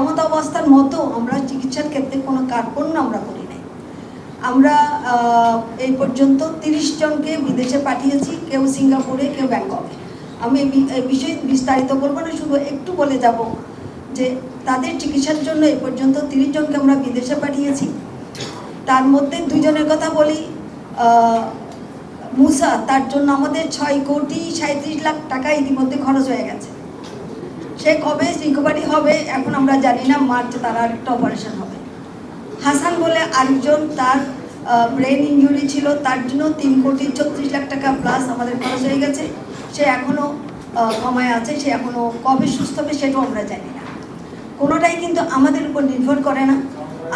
এমন অবস্থার মতো আমরা চিকিৎসার ক্ষেত্রে কোনো কার্পণ্য আমরা করি নাই। আমরা এই পর্যন্ত তিরিশ জনকে বিদেশে পাঠিয়েছি, কেউ সিঙ্গাপুরে, কেউ ব্যাংককে। আমি এই বিষয়ে বিস্তারিত বলব না, শুধু একটু বলে যাব যে তাদের চিকিৎসার জন্য এই পর্যন্ত তিরিশ জনকে আমরা বিদেশে পাঠিয়েছি। তার মধ্যে দুজনের কথা বলি মুসা, তার জন্য আমাদের ছয় কোটি সাঁত্রিশ লাখ টাকা ইতিমধ্যে খরচ হয়ে গেছে। সে কবে রিকভারি হবে, এখন আমরা জানি না মার্চে তার আরেকটা অপারেশন হবে। হাসান বলে আরেকজন, তার ব্রেন ইনজুরি ছিল, তার জন্য তিন কোটি ছত্রিশ লাখ টাকা প্লাস আমাদের খরচ হয়ে গেছে। সে এখনও কমায় আছে, সে এখনও কবে সুস্থ হবে সেটাও আমরা জানি না। কোনোটাই কিন্তু আমাদের উপর নির্ভর করে না।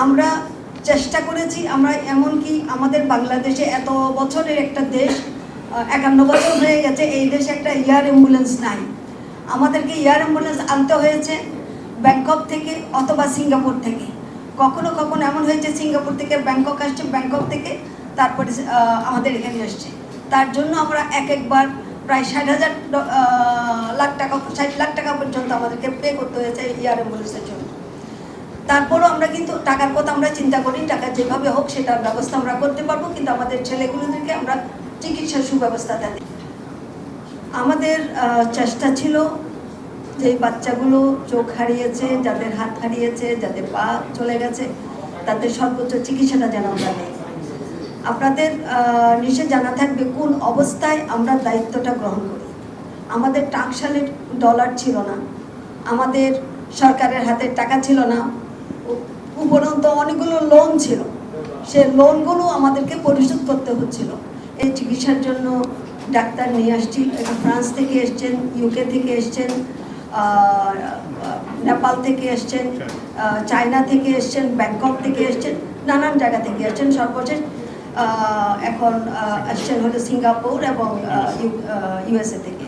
আমরা চেষ্টা করেছি, আমরা এমনকি আমাদের বাংলাদেশে এত বছরের একটা দেশ একান্ন বছর হয়ে গেছে, এই দেশে একটা এয়ার অ্যাম্বুলেন্স নাই। আমাদেরকে এয়ার অ্যাম্বুলেন্স আনতে হয়েছে ব্যাংকক থেকে অথবা সিঙ্গাপুর থেকে। কখনো কখনো এমন হয়েছে সিঙ্গাপুর থেকে, ব্যাংকক আসছে, ব্যাংকক থেকে, তারপরে আমাদের এখানে আসছে। তার জন্য আমরা এক একবার প্রায় ষাট হাজার লাখ টাকা, ষাট লাখ টাকা পর্যন্ত আমাদেরকে পে করতে হয়েছে এয়ার অ্যাম্বুলেন্সের জন্য। তারপরও আমরা কিন্তু টাকার কথা আমরা চিন্তা করি, টাকা যেভাবে হোক সেটার ব্যবস্থা আমরা করতে পারব, কিন্তু আমাদের ছেলেগুলোদেরকে আমরা চিকিৎসার সুব্যবস্থা দিই আমাদের চেষ্টা ছিল যে বাচ্চাগুলো চোখ হারিয়েছে, যাদের হাত হারিয়েছে, যাদের পা চলে গেছে, তাদের সর্বোচ্চ চিকিৎসাটা যেন আমরা নেই। আপনাদের নিশ্চয় জানা থাকবে কোন অবস্থায় আমরা দায়িত্বটা গ্রহণ করি। আমাদের টাকশালের ডলার ছিল না, আমাদের সরকারের হাতে টাকা ছিল না উপরন্ত অনেকগুলো লোন ছিল। সে লোনগুলো আমাদেরকে পরিশোধ করতে হচ্ছিল। এই চিকিৎসার জন্য ডাক্তার নিয়ে আসছি ফ্রান্স থেকে এসছেন ইউকে থেকে এসছেন নেপাল থেকে এসছেন চায়না থেকে এসছেন ব্যাংকক থেকে এসছেন নানান জায়গা থেকে এসছেন সর্বশেষ। এখন এসছেন আসছেন হলো সিঙ্গাপুর এবং ইউএসএ থেকে।